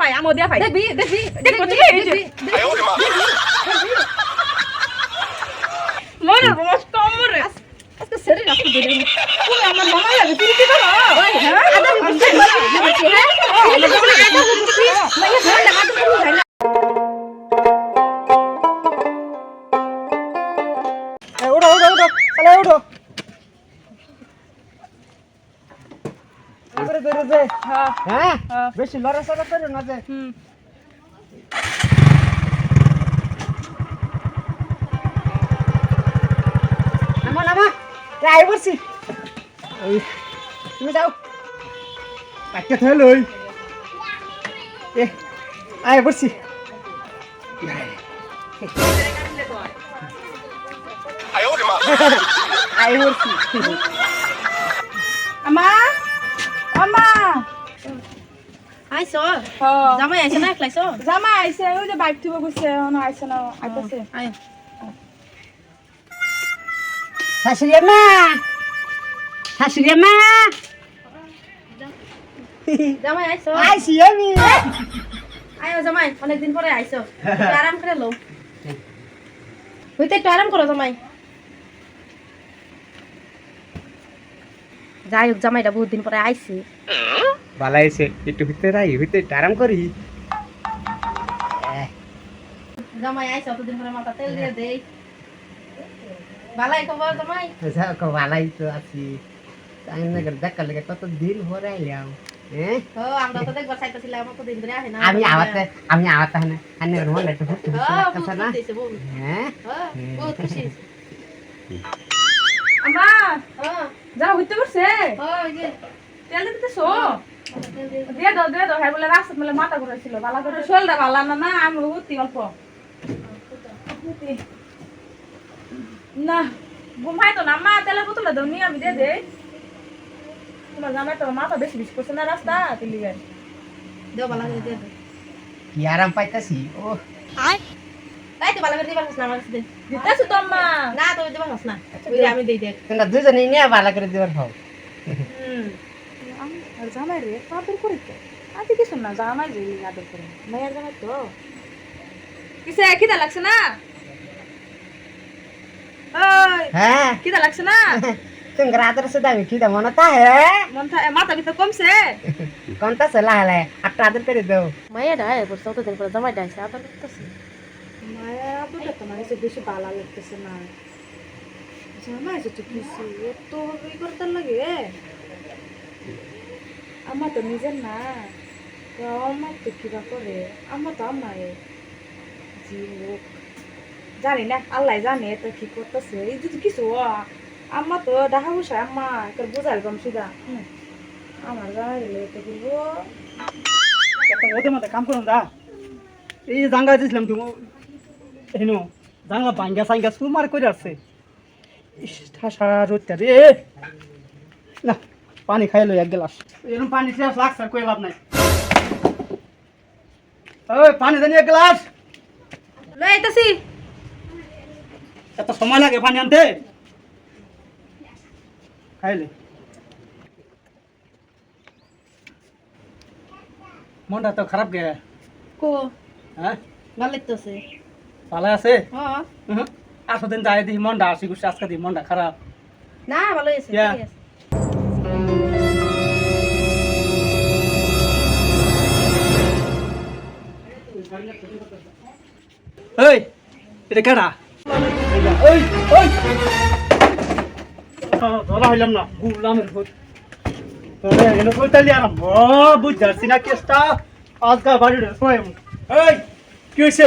ভাই আমো দিয়া ভাই দেখবি দেখবি দেখব দেখবি, যে। দেখবি, মরে আজকে সেরে রাখতে দে রে। তুমি আমার মামা লাগে করে করে যে হ্যাঁ হ্যাঁ হ্যাঁ। বেশি লড়াচড়া করো না যে হুম নামা নামা এ, আই পড়ছি ওই তুমি যাও কাটতে থইল ওই এ আই পড়ছি আই পড়ছি আমা আমা আইছো? জামাই আইছো না একলাইছো জামা আইছে ওই যে বাইক থিব গৈছে না আইছে না আইতাছে। আয় শাশুড়ি মা শাশুড়ি মা জামাই আইছো? আইছি আমি। আয়ো জামাই অনেকদিন পরে আইছো। আরাম করে লো হইতে একটু আরাম করো জামাই। যাই হোক জামাইটা বহুত দিন পরে আইছে। বালাইছে একটু ভিতরে রাই ভিতরে আরাম করি। জামাই আইছে অতদিন পরে মাথা তেল দিয়ে দেই। ভালাই খবর জামাই? বালাই তো আছি। দেখা লেগে কত দিন ভরে আইলাম হ্যাঁ আমি আওয়াতে আমি আওয়াতে না। না? হইছে, বহুত। হ্যাঁ? খুশি। আমা যা হইতে পারছে তেল দিতেছো দিয়ে- দাও দিয়ে দাও। হ্যাঁ বলে রাস্তা মেলে মাথা ঘুরাইছিল। ভালো করে শোলটা ভালো না না আমি উঠতি অল্প। না ঘুমাই তো না। মা তেলের বোতলে দাও নিয়ে আমি দিয়ে দেই। তোমার জামাই তো মাথা বেশি বেশি করছে না রাস্তা তিলি গাড়ি দেও ভালো করে দিয়ে দাও। কি আরাম পাইতাছি? ও তাই দুজনে নিয়ে ভালো করে দিবার হোক জামাই রে আদর করি তো আজ কিছু না জামাই রে আদর করি। মায়ের জামাই তো। কিসে কিটা লাগছে না? হ্যাঁ। কিটা লাগছে না? তুমি রাতের সে দাবি কি মনে তা হে? মন থা মাথা ভিতর কমছে? কোনটা সে লাহলে আটটা আদর করে দাও। মায়ের আয় বসে অতদিন পরে জামাই ডাইছে আদর করতেছে। আদরটা তোমার কাছে বেশি ভালো লাগতেছে না। জামাই যে কিছু, এত ই করতে লাগে। আমার তো নিজের না, তো আমার তো কিবা করে? আমার তো আমার। জি হোক জানি না, আল্লাহ জানে তো কি করতেছে। এই যদি কিছু আমার তো দেখা বসে আম্মা তোর বোঝাল কম সুদা আমার গেলে তো বলব ওদের মধ্যে কাম করুন, দা। এই জাঙ্গা দিয়েছিলাম তুমি হেনো জাঙ্গা ভাঙ্গা সাঙ্গা সুমার করে আসছে ঠাসা রোদটা রে। না পানি খাইলো এক গ্লাস। এরকম পানি শেষ লাগছে আর কই লাভ নাই। ওই পানি জানি এক গ্লাস। লই আইতাছি এত সময় লাগে পানি আনতে? খাইলে মনটা তো খারাপ গে। কো? হ্যাঁ? ভালো লাগতেছে। ভালো আছে? হ্যাঁ। আসো দিন যাই দিই মনটা আসি গুছি আজকে দিই মনটা খারাপ। না ভালো আছে। এই এটা কেডা? ওই ওই ধরা হইলাম না ভূত। কইতালি আর না কেসটা। আজকা বাড়ি সোয় এই কি হইছে?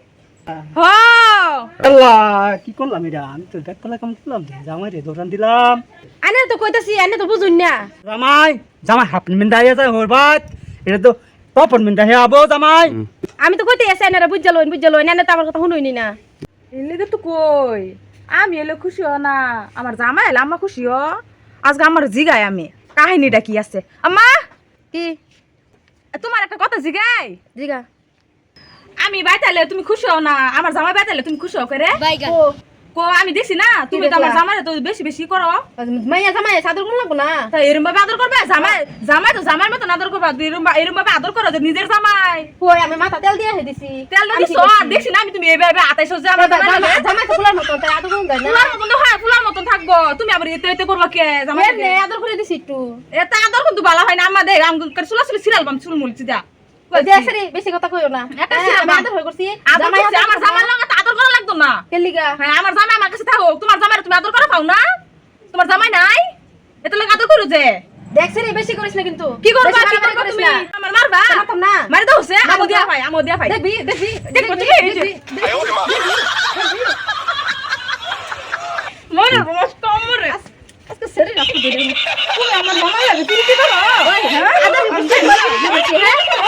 আল্লাহ কি করলাম এটা আমি তো দেখ কলা কাম করলাম? জামাই রে দৌড়ান দিলাম। আনে তো কইতাছি আনে তো বুঝুন না। জামাই জামাই হাফ মিন দাঁড়িয়ে যায় হোর এটা তো তপন মিন্দা হে আবো জামাই। আমি তো কইতে এসে এনারা বুঝা লইন বুঝা লইন এনে তো আমার কথা না এলে তো কই? আমি এলে খুশি হ না। আমার জামাই এলে আম্মা খুশি হ। আজকে আমার জিগাই আমি। কাহিনীটা কি আছে? আম্মা! কি? তোমার একটা কথা জিগাই? জিগা। আমি বাইতালে তুমি খুশি হও না আমার জামাই বাইতালে তুমি খুশি হও করে? ও কো আমি দেখছি না তুমি তো আমার জামাই তো বেশি বেশি করো। মাইয়া জামাই সাদর কোন লাগবো না? তা এরম ভাবে আদর করবে? জামাই জামাই তো জামাই মতন আদর করবে এরম এরম ভাবে আদর করো যে নিজের জামাই। কই আমি মাথা তেল দিয়ে হে দিছি। তেল আমি দিছো আর দেখছি না আমি তুমি এইভাবে আতাইছো যে আমার জামাই। জামাই তো ফুলার মতো তাই আদর যায় না। ফুলার মতন তো হয় ফুলার মতন থাকব। তুমি আবার এতে এতে করল কে? জামাই এর নে আদর করে দিছি একটু। এটা আদর কিন্তু ভালো হয় না আমাদের আমাদের চুলা চুলি সিরিয়াল বাম চুল মুলছি দা বেশি কথা কইও না। হ্যাঁ, হয়ে আমার জামাই লাগে আদর করা লাগতো না। কেলিগা হ্যাঁ আমার জামাই আমার কাছে থাকো তোমার জামাই তুমি আদর করা পাও না? তোমার জামাই নাই? এত লোক আদর করো যে। দেখছ রে বেশি করিস না কিন্তু। কি করবা? কি করবা তুমি? আমার মারবা? মারতাম না। মারি দাও সে আমো দিয়া ভাই আমো দিয়া ভাই দেখবি দেখবি দেখব, দেখবি, মরে মস্ত মরে। আজকে সেরে রাখো দে দে আমার জামাই লাগে তুমি কি করো? ওই হ্যাঁ। আদর করছি